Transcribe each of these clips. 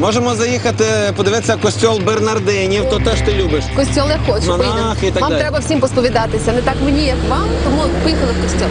Можемо заїхати, подивитися костьол Бернардинів, то теж ти любиш. Костьол я хочу. Монахи поїдемо. і так Вам далі. треба всім посповідатися. Не так мені, як вам, тому поїхали в костьол.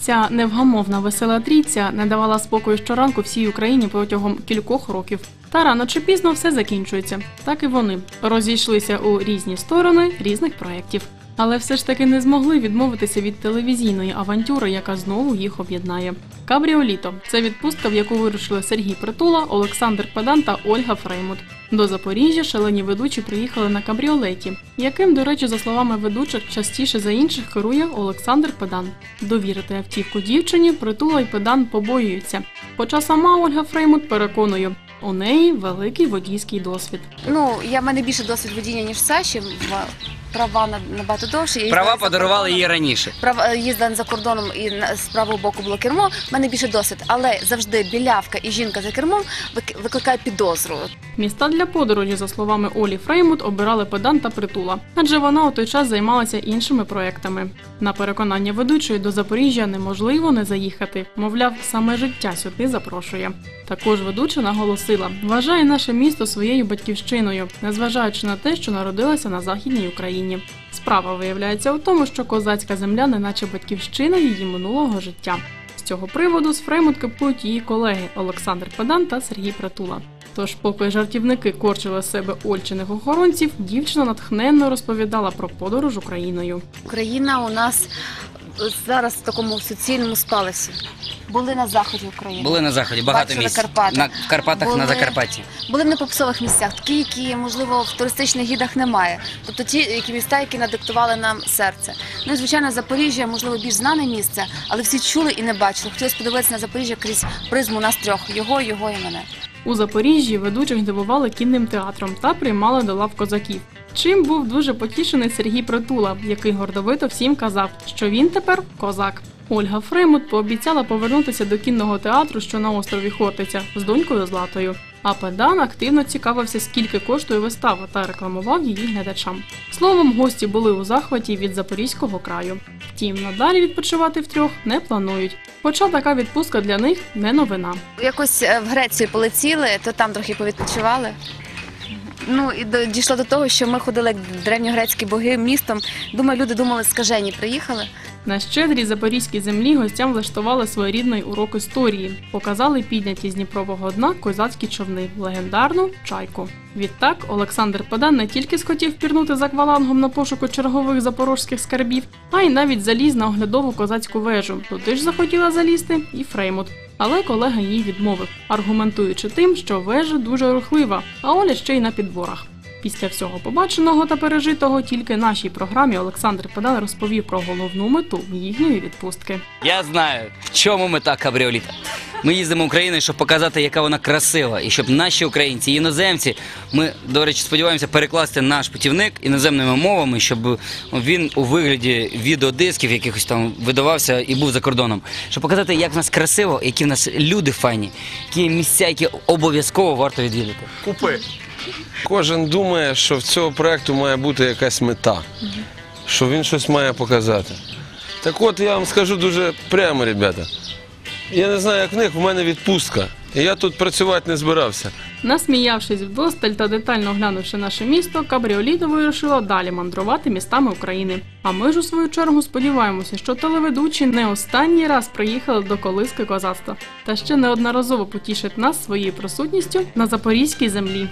Ця невгамовна весела трійця не давала спокою щоранку всій Україні протягом кількох років. Та рано чи пізно все закінчується. Так і вони розійшлися у різні сторони різних проєктів. Але все ж таки не змогли відмовитися від телевізійної авантюри, яка знову їх об'єднає. Кабріоліто це відпустка, в яку вирушили Сергій Притула, Олександр Педан та Ольга Фреймут. До Запоріжжя шалені ведучі приїхали на кабріолеті, яким, до речі, за словами ведучих, частіше за інших керує Олександр Педан. Довірити автівку дівчині притула й педан побоюються. Хоча сама Ольга Фреймут переконує, у неї великий водійський досвід. Ну, я в мене більше досвід водіння, ніж Саші. Права на- набагато довше. Я їздила Права за подарували кордоном. їй раніше. Права їздила за кордоном і на- з правого боку було кермо. В мене більше досвід, але завжди білявка і жінка за кермом вик- викликає підозру. Міста для подорожі, за словами Олі Фреймут, обирали педан та притула, адже вона у той час займалася іншими проектами. На переконання ведучої до Запоріжжя неможливо не заїхати. Мовляв, саме життя сюди запрошує. Також ведуча наголосила, вважає наше місто своєю батьківщиною, незважаючи на те, що народилася на західній Україні. Справа виявляється у тому, що козацька земля неначе батьківщина її минулого життя. З цього приводу з Фреймут кипують її колеги Олександр Педан та Сергій Притула. Тож, поки жартівники корчили себе ольчених охоронців, дівчина натхненно розповідала про подорож Україною. Україна у нас зараз в такому суцільному спалесі. Були на заході України. Були на заході багато Бачили місць. Карпати. На Карпатах Були- на Закарпатті. Були в непопсових місцях, такі, які можливо в туристичних гідах немає. Тобто ті які міста, які надиктували нам серце. Ну і звичайно, Запоріжжя, можливо, більш знане місце, але всі чули і не бачили. Хотілося подивитися на Запоріжжя крізь призму нас трьох його, його і мене. У Запоріжжі ведучих дивували кінним театром та приймали до лав козаків. Чим був дуже потішений Сергій Притула, який гордовито всім казав, що він тепер козак. Ольга Фреймут пообіцяла повернутися до кінного театру, що на острові Хортиця, з донькою Златою. А Педан активно цікавився, скільки коштує вистава, та рекламував її глядачам. Словом, гості були у захваті від запорізького краю. Втім, надалі відпочивати втрьох не планують. Хоча така відпустка для них не новина. Якось е, в Грецію полетіли, то там трохи повідпочивали. Ну і до, дійшло до того, що ми ходили як древньогрецькі боги містом. Думаю, люди думали, скажені приїхали. На щедрій запорізькій землі гостям влаштували своєрідний урок історії, показали підняті з Дніпрового дна козацькі човни, легендарну чайку. Відтак Олександр Педан не тільки схотів пірнути за аквалангом на пошуку чергових запорожських скарбів, а й навіть заліз на оглядову козацьку вежу. Туди ж захотіла залізти і Фреймут. Але колега їй відмовив, аргументуючи тим, що вежа дуже рухлива, а Оля ще й на підборах. Після всього побаченого та пережитого тільки нашій програмі Олександр Педан розповів про головну мету їхньої відпустки. Я знаю, в чому мета кабріоліта. Ми їздимо Україною, щоб показати, яка вона красива, і щоб наші українці, іноземці, ми, до речі, сподіваємося перекласти наш путівник іноземними мовами, щоб він у вигляді відеодисків якихось там видавався і був за кордоном. Щоб показати, як в нас красиво, які в нас люди файні, які місця, які обов'язково варто відвідати. Купи. Кожен думає, що в цього проекту має бути якась мета, що він щось має показати. Так от я вам скажу дуже прямо, ребята. Я не знаю, як в них, в мене відпустка. Я тут працювати не збирався. Насміявшись вдосталь та детально оглянувши наше місто, кабріоліто вирішило далі мандрувати містами України. А ми ж у свою чергу сподіваємося, що телеведучі не останній раз приїхали до колиски козацтва та ще неодноразово потішать нас своєю присутністю на запорізькій землі.